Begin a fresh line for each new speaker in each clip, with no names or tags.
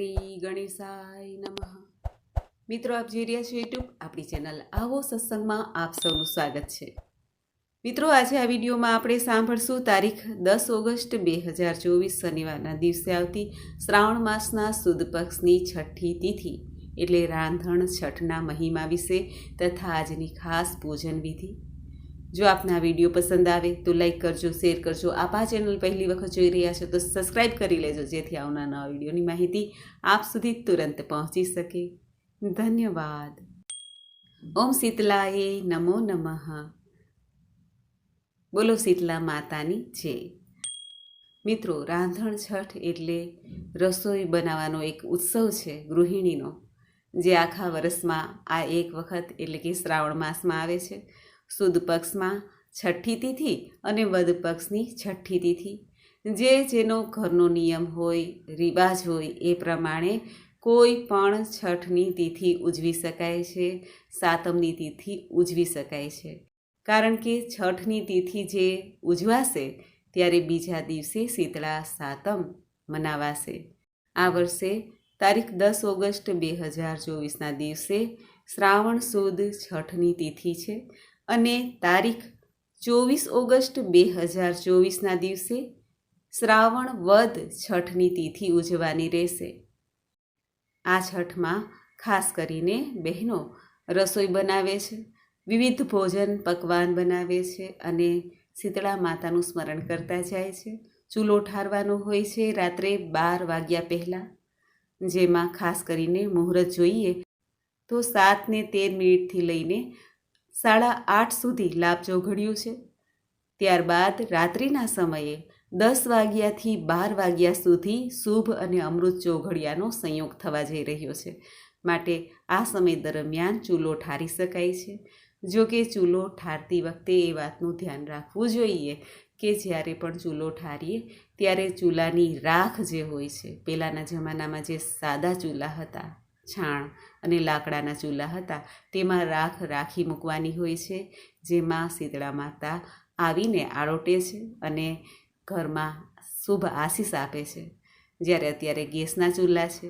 શ્રી ગણેશાય નમઃ. મિત્રો, આપ જોઈ રહ્યા છો યુટ્યુબ આપણી ચેનલ આવો સત્સંગમાં આપ સૌનું સ્વાગત છે. મિત્રો, આજે આ વિડીયોમાં આપણે સાંભળશું તારીખ દસ ઓગસ્ટ બે હજાર ચોવીસ શનિવારના દિવસે આવતી શ્રાવણ માસના સુદ પક્ષની છઠ્ઠી તિથિ, એટલે રાંધણ છઠના મહિમા વિશે તથા આજની ખાસ પૂજન વિધિ. જો આપને આ વીડિયો પસંદ આવે તો લાઈક કરજો, શેર કરજો. આપ આ ચેનલ પહેલી વખત જોઈ રહ્યા છો તો સબસ્ક્રાઈબ કરી લેજો, જેથી આવનાર નવા વિડીયોની માહિતી આપ સુધી તુરંત પહોંચી શકે. ધન્યવાદ. ઓમ શીતલાએ નમો નમઃ. બોલો શીતલા માતાની જય. મિત્રો, રાંધણ છઠ એટલે રસોઈ બનાવવાનો એક ઉત્સવ છે ગૃહિણીનો, જે આખા વર્ષમાં આ એક વખત એટલે કે શ્રાવણ માસમાં આવે છે. સુદ પક્ષમાં છઠ્ઠી તિથિ અને વદ પક્ષની છઠ્ઠી તિથિ. જે જેનો ઘરનો નિયમ હોય, રિવાજ હોય, એ પ્રમાણે કોઈ પણ છઠની તિથિ ઉજવી શકાય છે, સાતમની તિથિ ઉજવી શકાય છે. કારણ કે છઠની તિથિ જે ઉજવાશે, ત્યારે બીજા દિવસે શીતળા સાતમ મનાવાશે. આ વર્ષે તારીખ દસ ઓગસ્ટ બે હજાર ચોવીસના દિવસે શ્રાવણ સુદ છઠની તિથિ છે. અને તારીખ ચોવીસ ઓગસ્ટ બે હજાર ચોવીસના દિવસે શ્રાવણ વદ છઠની તિથિ ઉજવાની રહેશે. આ છઠમાં ખાસ કરીને બહેનો રસોઈ બનાવે છે, વિવિધ ભોજન પકવાન બનાવે છે અને શીતળા માતાનું સ્મરણ કરતા જાય છે. ચૂલો ઠારવાનો હોય છે રાત્રે બાર વાગ્યા પહેલાં. જેમાં ખાસ કરીને મુહૂર્ત જોઈએ તો સાતને તેર મિનિટથી લઈને સાડા આઠ સુધી લાભ ચોઘડ્યું છે. ત્યારબાદ રાત્રિના સમયે દસ વાગ્યાથી બાર વાગ્યા સુધી શુભ અને અમૃત ચોઘડિયાનો સંયોગ થવા જઈ રહ્યો છે. માટે આ સમય દરમિયાન ચૂલો ઠારી શકાય છે. જો કે ચૂલો ઠારતી વખતે એ વાતનું ધ્યાન રાખવું જોઈએ કે જ્યારે પણ ચૂલો ઠારીએ ત્યારે ચૂલાની રાખ જે હોય છે, પહેલાંના જમાનામાં જે સાદા ચૂલા હતા છાણ અને લાકડાના ચૂલા હતા. તેમાં રાખ રાખી મૂકવાની હોય છે, જેમાં શીતળા માતા આવીને આરોટે છે અને ઘરમાં શુભ આશીષ આપે છે. જ્યારે અત્યારે ગેસના ચૂલા છે,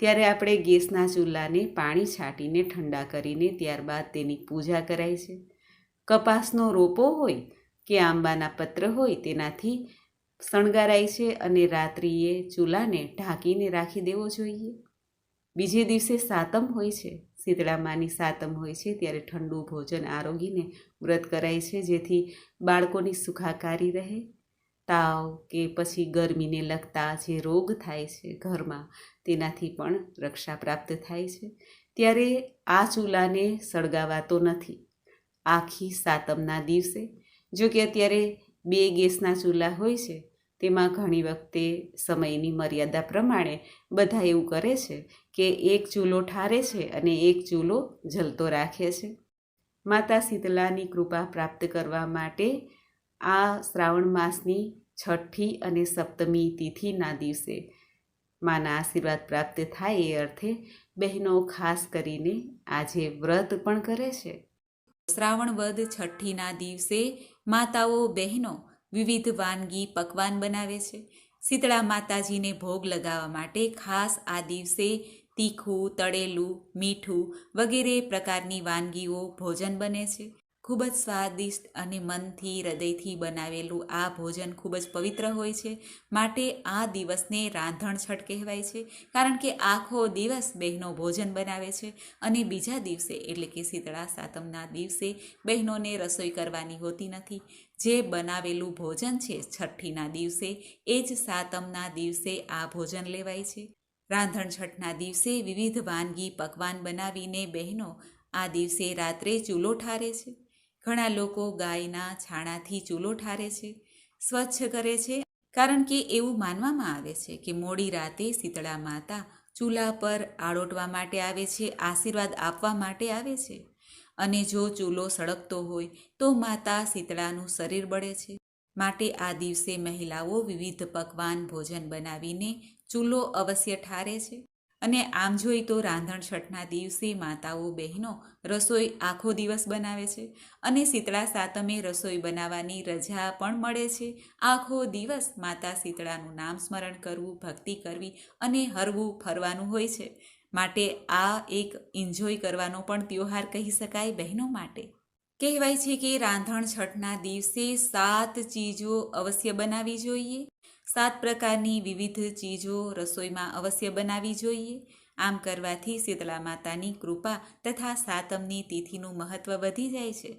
ત્યારે આપણે ગેસના ચૂલાને પાણી છાંટીને ઠંડા કરીને ત્યારબાદ તેની પૂજા કરાય છે. કપાસનો રોપો હોય કે આંબાના પત્ર હોય તેનાથી શણગારાય છે અને રાત્રિએ ચૂલાને ઢાંકીને રાખી દેવો જોઈએ. બીજે દિવસે સાતમ હોય છે. શીતળામાની સાતમ હોય છે ત્યારે ઠંડુ ભોજન આરોગીને વ્રત કરાય છે જેથી બાળકોની સુખાકારી રહે. તાવ કે પછી ગરમીને લગતા જે રોગ થાય છે ઘરમાં તેનાથી પણ રક્ષા પ્રાપ્ત થાય છે. ત્યારે આ ચૂલાને સળગાવાતો નથી. આખી સાતમના દિવસે, જો કે અત્યારે બે ગેસના ચૂલા હોય છે તેમાં ઘણી વખતે સમયની મર્યાદા પ્રમાણે બધા એવું કરે છે કે એક ચૂલો ઠારે છે અને એક ચૂલો જલતો રાખે છે. માતા શીતલાની કૃપા પ્રાપ્ત કરવા માટે આ શ્રાવણ માસની છઠ્ઠી અને સપ્તમી તિથિના દિવસે માના આશીર્વાદ પ્રાપ્ત થાય એ અર્થે બહેનો ખાસ કરીને આજે વ્રત પણ કરે છે. શ્રાવણ વદ છઠ્ઠીના દિવસે માતાઓ બહેનો વિવિધ વાનગી પકવાન બનાવે છે. શીતળા માતાજીને ભોગ લગાવવા માટે ખાસ આ દિવસે તીખું, તળેલું, મીઠું વગેરે પ્રકારની વાનગીઓ ભોજન બને છે. ખૂબ જ સ્વાદિષ્ટ અને મનથી, હૃદયથી બનાવેલું આ ભોજન ખૂબ જ પવિત્ર હોય છે. માટે આ દિવસને રાંધણ છઠ કહેવાય છે, કારણ કે આખો દિવસ બહેનો ભોજન બનાવે છે અને બીજા દિવસે, એટલે કે શીતળા સાતમના દિવસે, બહેનોને રસોઈ કરવાની હોતી નથી. જે બનાવેલું ભોજન છે છઠ્ઠીના દિવસે, એ જ સાતમના દિવસે આ ભોજન લેવાય છે. રાંધણ છઠના દિવસે વિવિધ વાનગી પકવાન બનાવીને બહેનો આ દિવસે રાત્રે ચૂલો ઠારે છે. ઘણા લોકો ગાયના છાણાથી ચૂલો ઠારે છે, સ્વચ્છ કરે છે, કારણ કે એવું માનવામાં આવે છે કે મોડી રાતે શીતળા માતા ચૂલા પર આળોટવા માટે આવે છે, આશીર્વાદ આપવા માટે આવે છે. અને જો ચૂલો સળગતો હોય, તો માતા શીતળાનું શરીર બળે છે. માટે આ દિવસે મહિલાઓ વિવિધ પકવાન ભોજન બનાવીને ચૂલો અવશ્ય ઠારે છે.
અને આમ જોઈ તો રાંધણ છઠના દિવસે માતાઓ બહેનો રસોઈ આખો દિવસ બનાવે છે અને શીતળા સાતમે રસોઈ બનાવવાની રજા પણ મળે છે. આખો દિવસ માતા શીતળાનું નામ સ્મરણ કરવું, ભક્તિ કરવી અને હરવું ફરવાનું હોય છે. માટે આ એક એન્જોય કરવાનો પણ તહેવાર કહી શકાય બહેનો માટે. કહેવાય છે કે રાંધણ છઠના દિવસે સાત ચીજો અવશ્ય બનાવવી જોઈએ. સાત પ્રકારની વિવિધ ચીજો રસોઈમાં અવશ્ય બનાવવી જોઈએ. આમ કરવાથી શીતળા માતાની કૃપા તથા સાતમની તિથિનું મહત્વ વધી જાય છે.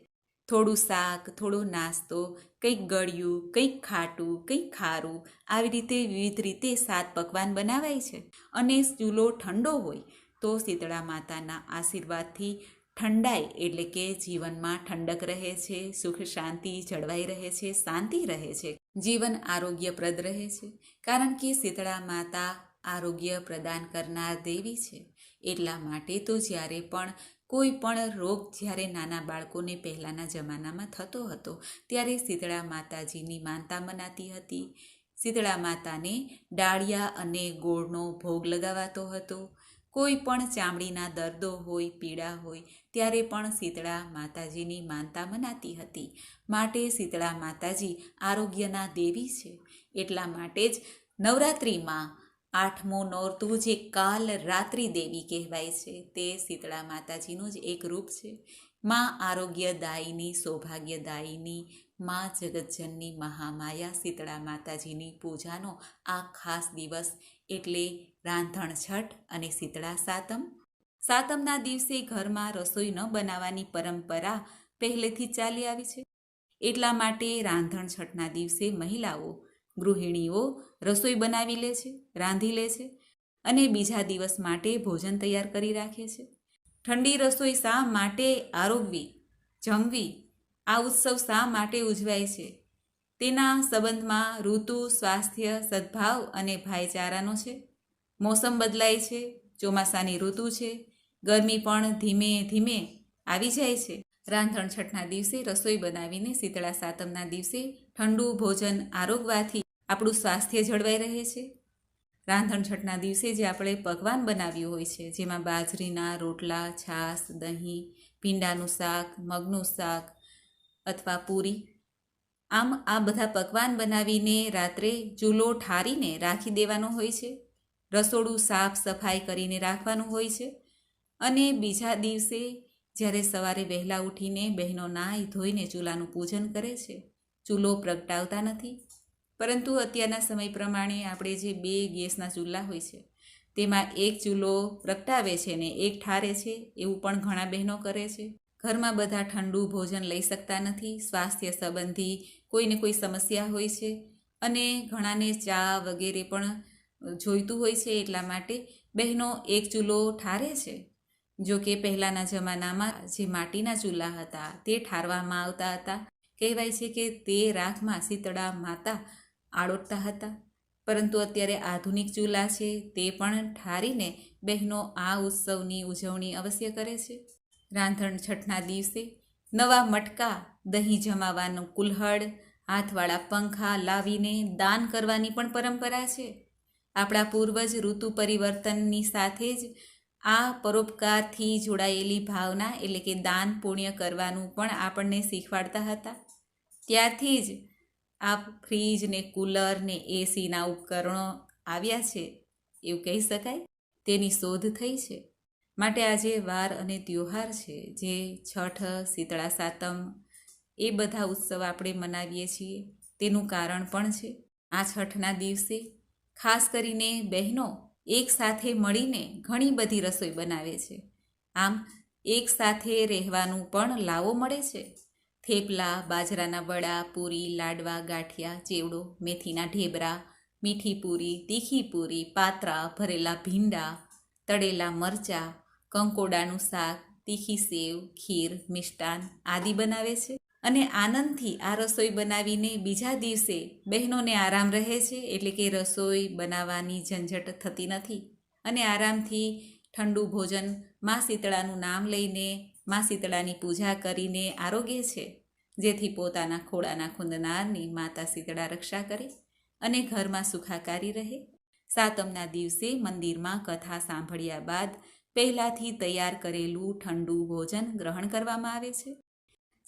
થોડું શાક, થોડો નાસ્તો, કંઈક ગળ્યું, કંઈક ખાટું, કંઈક ખારું, આવી રીતે વિવિધ રીતે સાત પકવાન બનાવાય છે. અને ચૂલો ઠંડો હોય તો શીતળા માતાના આશીર્વાદથી ઠંડાઈ એટલે કે જીવનમાં ઠંડક રહે છે, સુખ શાંતિ જળવાઈ રહે છે, શાંતિ રહે છે. જીવન આરોગ્યપ્રદ રહે છે. કારણ કે શીતળા માતા આરોગ્ય પ્રદાન કરનાર દેવી છે. એટલા માટે તો જ્યારે પણ કોઈ પણ રોગ જ્યારે નાના બાળકોને પહેલાંના જમાનામાં થતો હતો, ત્યારે શીતળા માતાજીની માનતા મનાતી હતી. શીતળા માતાને ડાળિયા અને ગોળનો ભોગ લગાવાતો હતો. કોઈ પણ ચામડીના દર્દો હોય, પીડા હોય, ત્યારે પણ શીતળા માતાજીની માનતા મનાતી હતી. માટે શીતળા માતાજી આરોગ્યના દેવી છે. એટલા માટે જ નવરાત્રિમાં આઠમો નોરતું જે કાલ રાત્રિ દેવી કહેવાય છે, તે શીતળા માતાજીનું જ એક રૂપ છે. માં આરોગ્યદાયીની, સૌભાગ્યદાયીની માં જગતજનની મહામાયા શીતળા માતાજીની પૂજાનો આ ખાસ દિવસ એટલે રાંધણ છઠ અને શીતળા સાતમ. સાતમના દિવસે ઘરમાં રસોઈ ન બનાવવાની પરંપરા પહેલેથી ચાલી આવી છે. એટલા માટે રાંધણ છઠના દિવસે મહિલાઓ, ગૃહિણીઓ રસોઈ બનાવી લે છે, રાંધી લે છે અને બીજા દિવસ માટે ભોજન તૈયાર કરી રાખે છે. ઠંડી રસોઈ શા માટે? આરોગવી, જમવી આ ઉત્સવ શા માટે ઉજવાય છે? તેના સંબંધમાં ઋતુ, સ્વાસ્થ્ય, સદભાવ અને ભાઈચારાનો છે. મોસમ બદલાય છે, ચોમાસાની ઋતુ છે, ગરમી પણ ધીમે ધીમે આવી જાય છે. રાંધણ છઠના દિવસે રસોઈ બનાવીને શીતળા સાતમના દિવસે ઠંડુ ભોજન આરોગવાથી આપણું સ્વાસ્થ્ય જળવાઈ રહે છે. રાંધણ છઠના દિવસે જે આપણે પકવાન બનાવ્યું હોય છે, જેમાં બાજરીના રોટલા, છાશ, દહીં, ભીંડાનું શાક, મગનું શાક અથવા પૂરી. આમ આ બધા પકવાન બનાવીને રાત્રે ચૂલો ઠારીને રાખી દેવાનો હોય છે. રસોડું સાફ સફાઈ કરીને રાખવાનું હોય છે. અને બીજા દિવસે જ્યારે સવારે વહેલા ઉઠીને બહેનો નાહી ધોઈને ચૂલાનું પૂજન કરે છે, ચૂલો પ્રગટાવતા નથી. પરંતુ અત્યારના સમય પ્રમાણે આપણે જે બે ગેસના ચૂલા હોય છે, તેમાં એક ચૂલો પ્રગટાવે છે ને એક ઠારે છે એવું પણ ઘણા બહેનો કરે છે. ઘરમાં બધા ઠંડુ ભોજન લઈ શકતા નથી, સ્વાસ્થ્ય સંબંધી કોઈને કોઈ સમસ્યા હોય છે અને ઘણાને ચા વગેરે પણ જોઈતું હોય છે એટલા માટે બહેનો એક ચૂલો ઠારે છે. જો કે પહેલાંના જમાનામાં જે માટીના ચૂલા હતા તે ઠારવામાં આવતા હતા. કહેવાય છે કે તે રાખમાં શીતળા માતા આળોટતા હતા. પરંતુ અત્યારે આધુનિક ચૂલા છે તે પણ ઠારીને બહેનો આ ઉત્સવની ઉજવણી અવશ્ય કરે છે. રાંધણ છઠના દિવસે નવા મટકા, દહીં જમાવાનું કુલ્હડ હાથવાળા પંખા લાવીને દાન કરવાની પણ પરંપરા છે. આપણા પૂર્વજ ઋતુ પરિવર્તનની સાથે જ આ પરોપકારથી જોડાયેલી ભાવના એટલે કે દાન પુણ્ય કરવાનું પણ આપણને શીખવાડતા હતા. ત્યારથી જ આ ફ્રીજ ને કુલર ને એસીના ઉપકરણો આવ્યા છે. એવું કહી શકાય? તેની શોધ થઈ છે. માટે આજે વાર અને તહેવાર છે, જે છઠ, શીતળા સાતમ, એ બધા ઉત્સવ આપણે મનાવીએ છીએ. તેનું કારણ પણ છે, આ છઠના દિવસે ખાસ કરીને બહેનો એક સાથે મળીને ઘણી બધી રસોઈ બનાવે છે. આમ, એક સાથે રહેવાનું પણ લાવો મળે છે. થેપલા, બાજરાના વડા, પૂરી, લાડવા, ગાંઠિયા, ચેવડો, મેથીના ઢેબરા, મીઠી પૂરી, તીખી પૂરી, પાત્રા, ભરેલા ભીંડા, તળેલા મરચાં કંકોડાનું શાક, તીખી સેવ, ખીર, મિષ્ટાન આદિ બનાવે છે અને આનંદથી આ રસોઈ બનાવીને બીજા દિવસે બહેનોને આરામ રહે છે એટલે કે રસોઈ બનાવવાની ઝંઝટ થતી નથી. અને આરામથી ઠંડુ ભોજન મા શીતળાનું નામ લઈને મા શીતળાની પૂજા કરીને આરોગ્ય છે. જેથી પોતાના ખોળાના ખૂંદનારની માતા શીતળા રક્ષા કરે અને ઘરમાં સુખાકારી રહે. સાતમના દિવસે મંદિરમાં કથા સાંભળ્યા બાદ પહેલાંથી તૈયાર કરેલું ઠંડુ ભોજન ગ્રહણ કરવામાં આવે છે.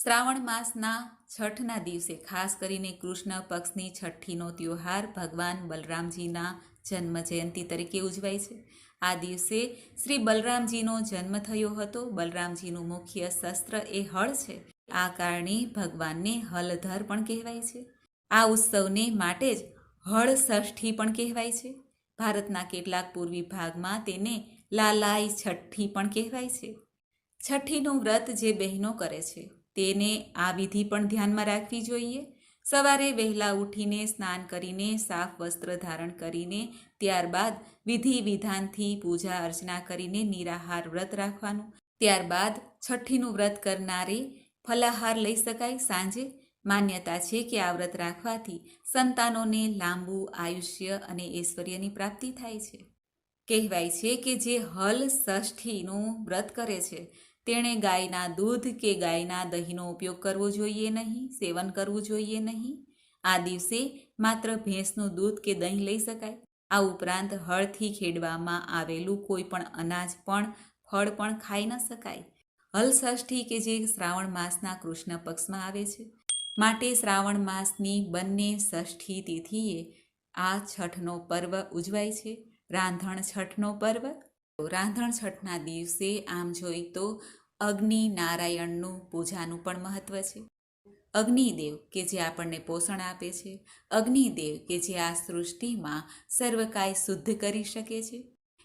શ્રાવણ માસના છઠના દિવસે ખાસ કરીને કૃષ્ણ પક્ષની છઠ્ઠીનો ત્યોહાર ભગવાન બલરામજીના જન્મ જયંતિ તરીકે ઉજવાય છે. આ દિવસે શ્રી બલરામજીનો જન્મ થયો હતો. બલરામજીનું મુખ્ય શસ્ત્ર એ હળ છે. આ કારણે ભગવાનને હલધર પણ કહેવાય છે. આ ઉત્સવને માટે જ હળ ષષ્ઠી પણ કહેવાય છે. ભારતના કેટલાક પૂર્વી ભાગમાં તેને લાલાઈ છઠ્ઠી પણ કહેવાય છે. છઠ્ઠીનું વ્રત જે બહેનો કરે છે, તેને આ વિધિ પણ ધ્યાનમાં રાખવી જોઈએ. સવારે વહેલા ઉઠીને સ્નાન કરીને સાફ વસ્ત્ર ધારણ કરીને, ત્યારબાદ વિધિ વિધાનથી પૂજા અર્ચના કરીને નિરાહાર વ્રત રાખવાનું. ત્યારબાદ છઠ્ઠીનું વ્રત કરનારે ફલાહાર લઈ શકાય સાંજે. માન્યતા છે કે આ વ્રત રાખવાથી સંતાનોને લાંબુ આયુષ્ય અને ઐશ્વર્યની પ્રાપ્તિ થાય છે. કહેવાય છે કે જે હલ ષષ્ઠીનું વ્રત કરે છે. તેણે ગાયના દૂધ કે ગાયના દહીંનો ઉપયોગ કરવો જોઈએ નહીં, સેવન કરવું જોઈએ નહીં. આ દિવસે માત્ર ભેંસનું દૂધ કે દહીં લઈ શકાય. આ ઉપરાંત હળથી ખેડવામાં આવેલું કોઈ પણ અનાજ પણ ફળ પણ ખાઈ ન શકાય. હલષષ્ઠી કે જે શ્રાવણ માસના કૃષ્ણ પક્ષમાં આવે છે. માટે શ્રાવણ માસની બંને ષષ્ઠી તિથિએ આ છઠનો પર્વ ઉજવાય છે. રાંધણ છઠનો પર્વ. રાંધણ છઠના દિવસે આમ જોઈ તો અગ્નિ નારાયણનું પૂજાનું પણ મહત્વ છે. અગ્નિદેવ કે જે આપણને પોષણ આપે છે. અગ્નિદેવ કે જે આ સૃષ્ટિમાં સર્વકાય શુદ્ધ કરી શકે છે.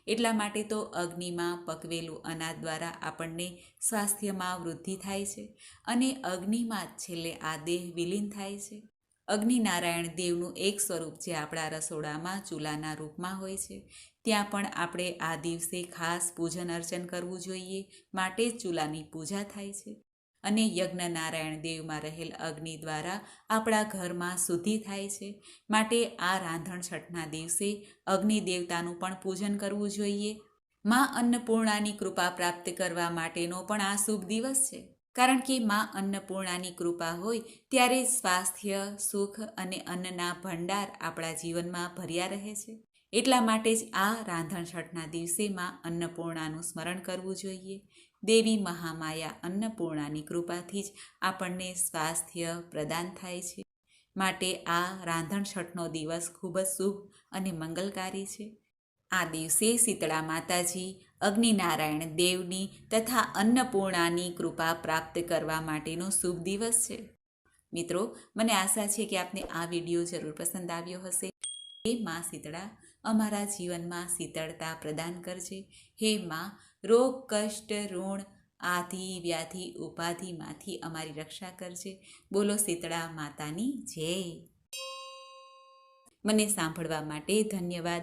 એટલા માટે તો અગ્નિમાં પકવેલું અનાજ દ્વારા આપણને સ્વાસ્થ્યમાં વૃદ્ધિ થાય છે અને અગ્નિમાં છેલ્લે આ દેહ વિલીન થાય છે. અગ્નિનારાયણ દેવનું એક સ્વરૂપ જે આપણા રસોડામાં, ચૂલાના રૂપમાં હોય છે. ત્યાં પણ આપણે આ દિવસે ખાસ પૂજન અર્ચન કરવું જોઈએ, માટે જ ચૂલાની પૂજા થાય છે. અને યજ્ઞ નારાયણ દેવમાં રહેલ અગ્નિ દ્વારા આપણા ઘરમાં શુદ્ધિ થાય છે. માટે આ રાંધણ છઠના દિવસે અગ્નિ દેવતાનું પણ પૂજન કરવું જોઈએ. માં અન્નપૂર્ણાની કૃપા પ્રાપ્ત કરવા માટેનો પણ આ શુભ દિવસ છે. કારણ કે માં અન્નપૂર્ણાની કૃપા હોય, ત્યારે સ્વાસ્થ્ય, સુખ અને અન્નના ભંડાર આપણા જીવનમાં ભર્યા રહે છે. એટલા માટે જ આ રાંધણ છઠના દિવસે માં અન્નપૂર્ણાનું સ્મરણ કરવું જોઈએ. દેવી મહામાયા અન્નપૂર્ણાની કૃપાથી જ આપણને સ્વાસ્થ્ય પ્રદાન થાય છે. માટે આ રાંધણ છઠનો દિવસ ખૂબ જ શુભ અને મંગલકારી છે. આ દિવસે શીતળા માતાજી, અગ્નિનારાયણ દેવની તથા અન્નપૂર્ણાની કૃપા પ્રાપ્ત કરવા માટેનો શુભ દિવસ છે. મિત્રો, મને આશા છે કે આપને આ વીડિયો જરૂર પસંદ આવ્યો હશે. હે માં શીતળા, અમારા જીવનમાં શીતળતા પ્રદાન કરજે. હે માં, રોગ, કષ્ટ, ઋણ, આધિ, વ્યાધિ, ઉપાધિમાંથી અમારી રક્ષા કરજે. બોલો શીતળા માતાની જય. મને સાંભળવા માટે ધન્યવાદ.